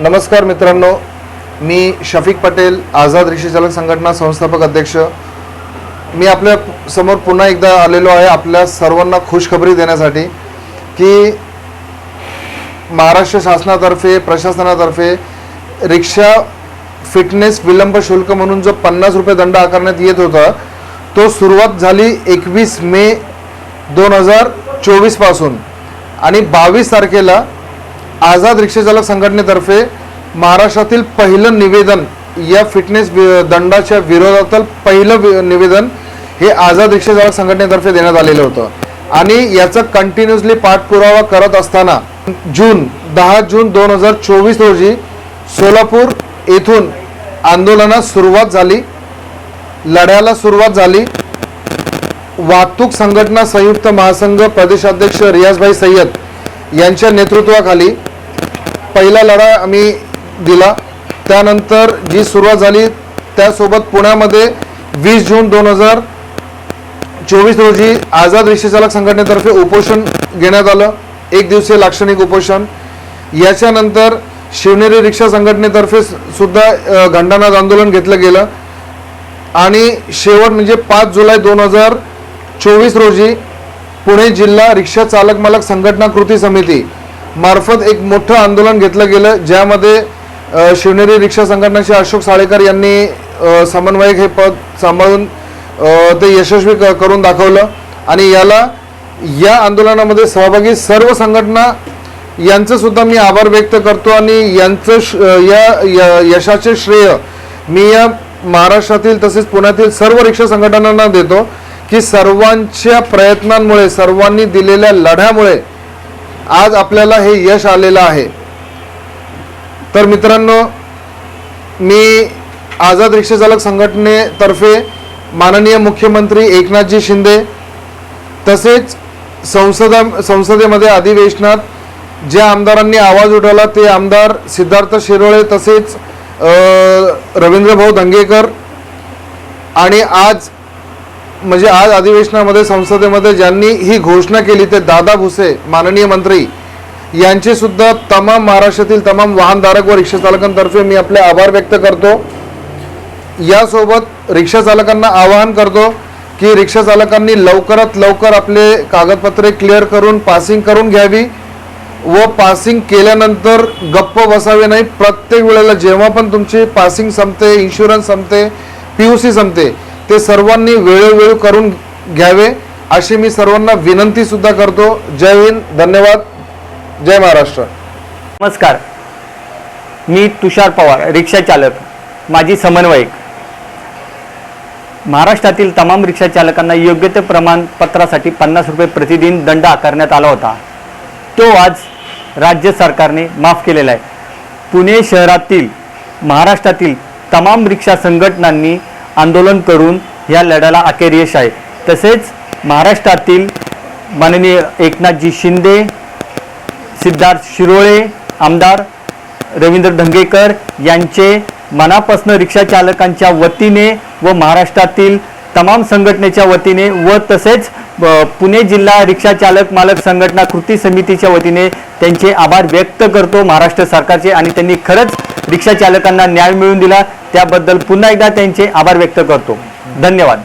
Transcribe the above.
नमस्कार मित्रांनो मी शफिक पटेल आझाद रिक्षाचालक संघटना संस्थापक अध्यक्ष. मी आपल्यासमोर पुन्हा एकदा आलेलो आहे आपल्या सर्वांना खुशखबरी देण्यासाठी की महाराष्ट्र शासनातर्फे प्रशासनातर्फे रिक्षा फिटनेस विलंब शुल्क म्हणून जो पन्नास रुपये दंड आकारण्यात येत होता तो सुरुवात झाली एकवीस मे दोन हजार चोवीसपासून आणि बावीस तारखेला आझाद रिक्षाचालक संघटनेतर्फे महाराष्ट्रातील पहिलं निवेदन या फिटनेस दंडाच्या विरोधातील पहिलं निवेदन हे आझाद रिक्षाचालक संघटनेतर्फे देण्यात आलेलं होतं. आणि याचा कंटिन्युअसली पाठपुरावा करत असताना जून दहा जून दोन हजार चोवीस रोजी सोलापूर येथून आंदोलनास सुरुवात झाली लढ्याला सुरुवात झाली. वाहतूक संघटना संयुक्त महासंघ प्रदेशाध्यक्ष रियाजभाई सय्यद यांच्या नेतृत्वाखाली पहिला लढा आम्ही दिला. त्यानंतर जी सुरुवात झाली त्यासोबत पुण्यामध्ये वीस जून दोन हजार चोवीस रोजी आझाद रिक्षाचालक संघटनेतर्फे उपोषण घेण्यात आलं. एक दिवसीय लाक्षणिक उपोषण. याच्यानंतर शिवनेरी रिक्षा संघटनेतर्फे सुद्धा घंटानाद आंदोलन घेतलं गेलं. आणि शेवट म्हणजे पाच जुलै दोन हजार चोवीस रोजी पुणे जिल्हा रिक्षा चालक मालक संघटना कृती समिती मार्फत एक मोठं आंदोलन घेतलं गेलं ज्यामध्ये शिवनेरी रिक्षा संघटनाचे अशोक साळेकर यांनी समन्वयक हे पद सांभाळून ते यशस्वी क- करून दाखवलं. आणि याला या आंदोलनामध्ये सहभागी सर्व संघटना यांचं सुद्धा मी आभार व्यक्त करतो आणि यांचं श- या या- यशाचे श्रेय मी या महाराष्ट्रातील तसेच पुण्यातील सर्व रिक्षा संघटनांना देतो की सर्वांच्या प्रयत्नांमुळे सर्वांनी दिलेल्या लढ्यामुळे आज आपल्याला हे यश आलेलं आहे. तर मित्रांनो मी आझाद रिक्षाचालक संघटनेतर्फे माननीय मुख्यमंत्री एकनाथजी शिंदे तसेच संसदा संसदेमध्ये अधिवेशनात ज्या आमदारांनी आवाज उठवला ते आमदार सिद्धार्थ शिरोळे तसेच रवींद्रभाऊ दंगेकर आणि आज म्हणजे आज अधिवेशनामध्ये संसदेमध्ये ज्यांनी ही घोषणा केली ते दादा भुसे माननीय मंत्री यांचे सुद्धा तमाम महाराष्ट्रातील तमाम वाहनधारक व रिक्षा चालकांतर्फे मी आपले आभार व्यक्त करतो. यासोबत रिक्षा चालकांना आवाहन करतो की रिक्षा चालकांनी लवकरात लवकर आपले कागदपत्रे क्लिअर करून पासिंग करून घ्यावी व पासिंग केल्यानंतर गप्प बसावे नाही. प्रत्येक वेळेला जेव्हा पण तुमची पासिंग संपते इन्शुरन्स संपते पी यू सी संपते ते सर्वांनी वेळोवेळी करून घ्यावे अशी मी सर्वांना विनंती सुद्धा करतो. जय हिंद धन्यवाद. जय महाराष्ट्र. नमस्कार. मी तुषार पवार रिक्षा चालक माझी समन्वयक. महाराष्ट्रातील तमाम रिक्षा चालकांना योग्य ते प्रमाणपत्रासाठी पन्नास रुपये प्रतिदिन दंड आकारण्यात आला होता. तो आज राज्य सरकारने माफ केलेला आहे. पुणे शहरातील महाराष्ट्रातील तमाम रिक्षा संघटनांनी आंदोलन करून ह्या लढ्याला अखेर यश आहे. तसेच महाराष्ट्रातील माननीय एकनाथजी शिंदे सिद्धार्थ शिरोळे आमदार रवींद्र धंगेकर यांचे मनापासून रिक्षाचालकांच्या वतीने व महाराष्ट्रातील तमाम संघटनेच्या वतीने व तसेच पुणे जिल्हा रिक्षा चालक मालक संघटना कृती समितीच्या वतीने त्यांचे आभार व्यक्त करतो महाराष्ट्र सरकारचे आणि त्यांनी खरंच रिक्षा चालकांना न्याय मिळवून दिला. त्याबद्दल पुन्हा एकदा त्यांचे आभार व्यक्त करतो. धन्यवाद.